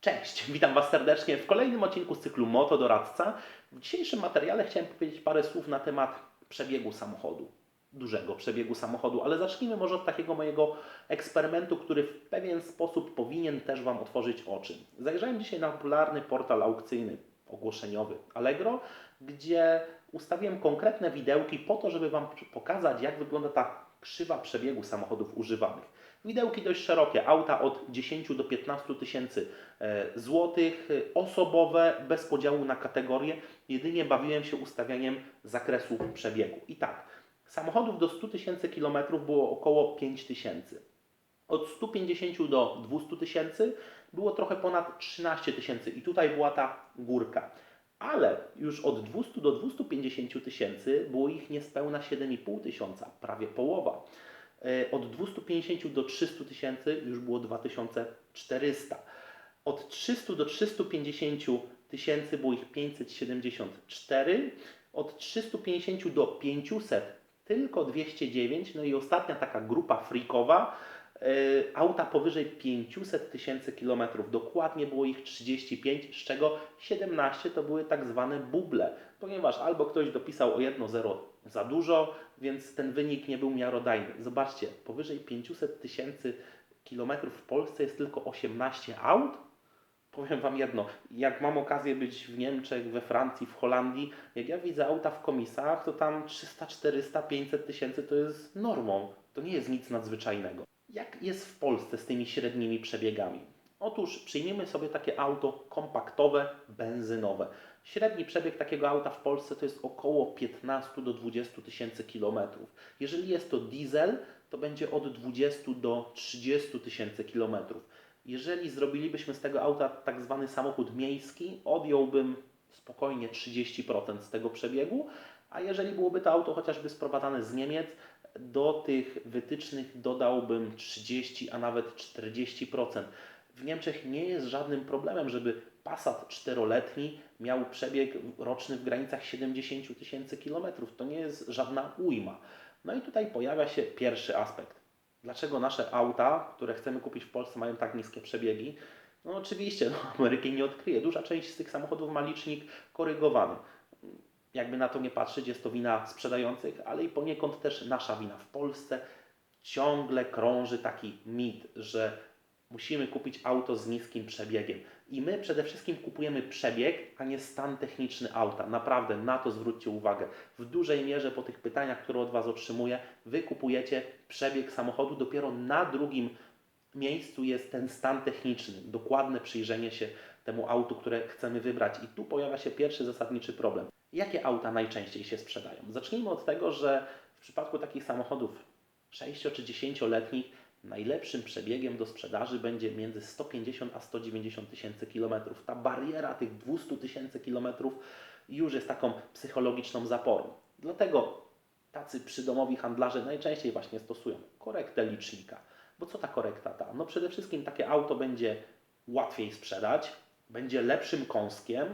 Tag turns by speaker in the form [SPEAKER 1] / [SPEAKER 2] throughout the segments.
[SPEAKER 1] Cześć, witam Was serdecznie w kolejnym odcinku z cyklu Moto Doradca. W dzisiejszym materiale chciałem powiedzieć parę słów na temat przebiegu samochodu. Dużego przebiegu samochodu, ale zacznijmy może od takiego mojego eksperymentu, który w pewien sposób powinien też Wam otworzyć oczy. Zajrzałem dzisiaj na popularny portal aukcyjny, ogłoszeniowy Allegro, gdzie ustawiłem konkretne widełki po to, żeby Wam pokazać, jak wygląda ta krzywa przebiegu samochodów używanych. Widełki dość szerokie, auta od 10 do 15 tysięcy e, złotych, e, osobowe, bez podziału na kategorie. Jedynie bawiłem się ustawianiem zakresu przebiegu. I tak, samochodów do 100 tysięcy kilometrów było około 5 tysięcy. Od 150 do 200 tysięcy było trochę ponad 13 tysięcy i tutaj była ta górka. Ale już od 200 do 250 tysięcy było ich niespełna 7,5 tysiąca, prawie połowa. E, Od 250 do 300 tysięcy już było 2400. Od 300 do 350 tysięcy było ich 574. Od 350 do 500 tylko 209. No i ostatnia taka grupa freakowa, e, auta powyżej 500 tysięcy kilometrów. Dokładnie było ich 35, z czego 17 to były tak zwane buble, ponieważ albo ktoś dopisał o jedno zero za dużo, więc ten wynik nie był miarodajny. Zobaczcie, powyżej 500 tysięcy kilometrów w Polsce jest tylko 18 aut. Powiem Wam jedno, jak mam okazję być w Niemczech, we Francji, w Holandii, jak ja widzę auta w komisach, to tam 300, 400, 500 tysięcy to jest normą. To nie jest nic nadzwyczajnego. Jak jest w Polsce z tymi średnimi przebiegami? Otóż przyjmiemy sobie takie auto kompaktowe, benzynowe. Średni przebieg takiego auta w Polsce to jest około 15 do 20 tysięcy kilometrów. Jeżeli jest to diesel, to będzie od 20 do 30 tysięcy kilometrów. Jeżeli zrobilibyśmy z tego auta tak zwany samochód miejski, odjąłbym spokojnie 30% z tego przebiegu, a jeżeli byłoby to auto chociażby sprowadzane z Niemiec, do tych wytycznych dodałbym 30, a nawet 40%. W Niemczech nie jest żadnym problemem, żeby Passat czteroletni miał przebieg roczny w granicach 70 tysięcy kilometrów. To nie jest żadna ujma. No i tutaj pojawia się pierwszy aspekt. Dlaczego nasze auta, które chcemy kupić w Polsce, mają tak niskie przebiegi? No oczywiście, no, Ameryki nie odkryje. Duża część z tych samochodów ma licznik korygowany. Jakby na to nie patrzeć, jest to wina sprzedających, ale i poniekąd też nasza wina. W Polsce ciągle krąży taki mit, że musimy kupić auto z niskim przebiegiem. I my przede wszystkim kupujemy przebieg, a nie stan techniczny auta. Naprawdę na to zwróćcie uwagę. W dużej mierze po tych pytaniach, które od Was otrzymuję, Wy kupujecie przebieg samochodu, dopiero na drugim miejscu jest ten stan techniczny, dokładne przyjrzenie się temu autu, które chcemy wybrać. I tu pojawia się pierwszy zasadniczy problem. Jakie auta najczęściej się sprzedają? Zacznijmy od tego, że w przypadku takich samochodów 6 czy 10-letnich najlepszym przebiegiem do sprzedaży będzie między 150 a 190 tysięcy kilometrów. Ta bariera tych 200 tysięcy kilometrów już jest taką psychologiczną zaporą. Dlatego tacy przydomowi handlarze najczęściej właśnie stosują korektę licznika. Bo co ta korekta da? No przede wszystkim takie auto będzie łatwiej sprzedać, będzie lepszym kąskiem,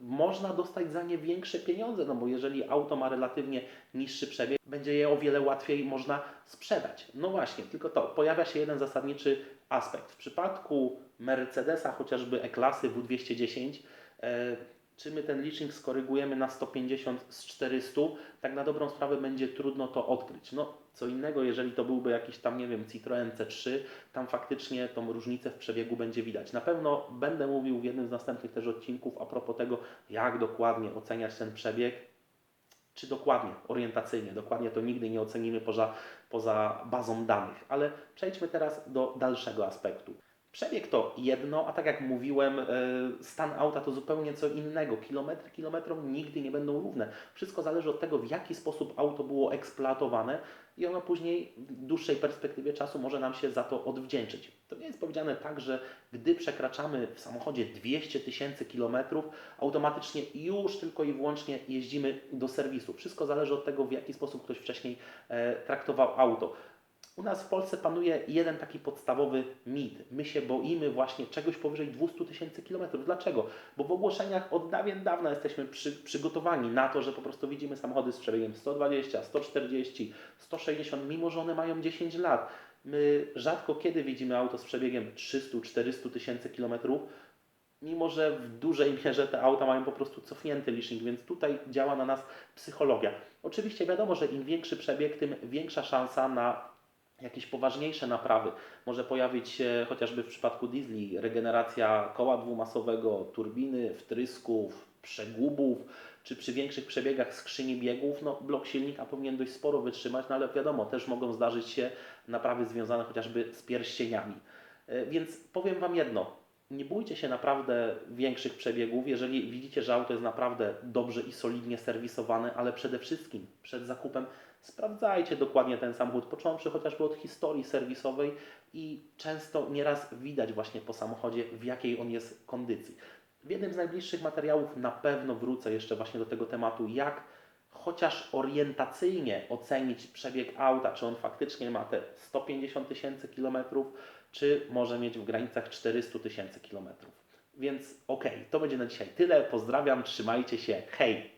[SPEAKER 1] można dostać za nie większe pieniądze, no bo jeżeli auto ma relatywnie niższy przebieg, będzie je o wiele łatwiej można sprzedać. No właśnie, tylko to, pojawia się jeden zasadniczy aspekt. W przypadku Mercedesa, chociażby E-klasy W210, e, czy my ten licznik skorygujemy na 150 z 400, tak na dobrą sprawę będzie trudno to odkryć. No, co innego, jeżeli to byłby jakiś tam, nie wiem, Citroen C3, tam faktycznie tą różnicę w przebiegu będzie widać. Na pewno będę mówił w jednym z następnych też odcinków a propos tego, jak dokładnie oceniać ten przebieg, czy dokładnie, orientacyjnie, dokładnie to nigdy nie ocenimy poza, poza bazą danych. Ale przejdźmy teraz do dalszego aspektu. Przebieg to jedno, a tak jak mówiłem, e, stan auta to zupełnie co innego. Kilometry kilometrom nigdy nie będą równe. Wszystko zależy od tego, w jaki sposób auto było eksploatowane i ono później w dłuższej perspektywie czasu może nam się za to odwdzięczyć. To nie jest powiedziane tak, że gdy przekraczamy w samochodzie 200 tysięcy kilometrów, automatycznie już tylko i wyłącznie jeździmy do serwisu. Wszystko zależy od tego, w jaki sposób ktoś wcześniej e, traktował auto. U nas w Polsce panuje jeden taki podstawowy mit. My się boimy właśnie czegoś powyżej 200 tysięcy kilometrów. Dlaczego? Bo w ogłoszeniach od dawien dawna jesteśmy przy, przygotowani na to, że po prostu widzimy samochody z przebiegiem 120, 140, 160, mimo że one mają 10 lat. My rzadko kiedy widzimy auto z przebiegiem 300-400 tysięcy kilometrów, mimo że w dużej mierze te auta mają po prostu cofnięty licznik, więc tutaj działa na nas psychologia. Oczywiście wiadomo, że im większy przebieg, tym większa szansa na jakieś poważniejsze naprawy. Może pojawić się chociażby w przypadku diesli regeneracja koła dwumasowego, turbiny, wtrysków, przegubów, czy przy większych przebiegach skrzyni biegów, no blok silnika powinien dość sporo wytrzymać, no ale wiadomo, też mogą zdarzyć się naprawy związane chociażby z pierścieniami. E, Więc powiem Wam jedno, nie bójcie się naprawdę większych przebiegów, jeżeli widzicie, że auto jest naprawdę dobrze i solidnie serwisowane, ale przede wszystkim przed zakupem sprawdzajcie dokładnie ten samochód, począwszy chociażby od historii serwisowej i często nieraz widać właśnie po samochodzie, w jakiej on jest kondycji. W jednym z najbliższych materiałów na pewno wrócę jeszcze właśnie do tego tematu, jak chociaż orientacyjnie ocenić przebieg auta, czy on faktycznie ma te 150 tysięcy kilometrów, czy może mieć w granicach 400 tysięcy kilometrów. Więc okej, to będzie na dzisiaj tyle. Pozdrawiam, trzymajcie się, hej!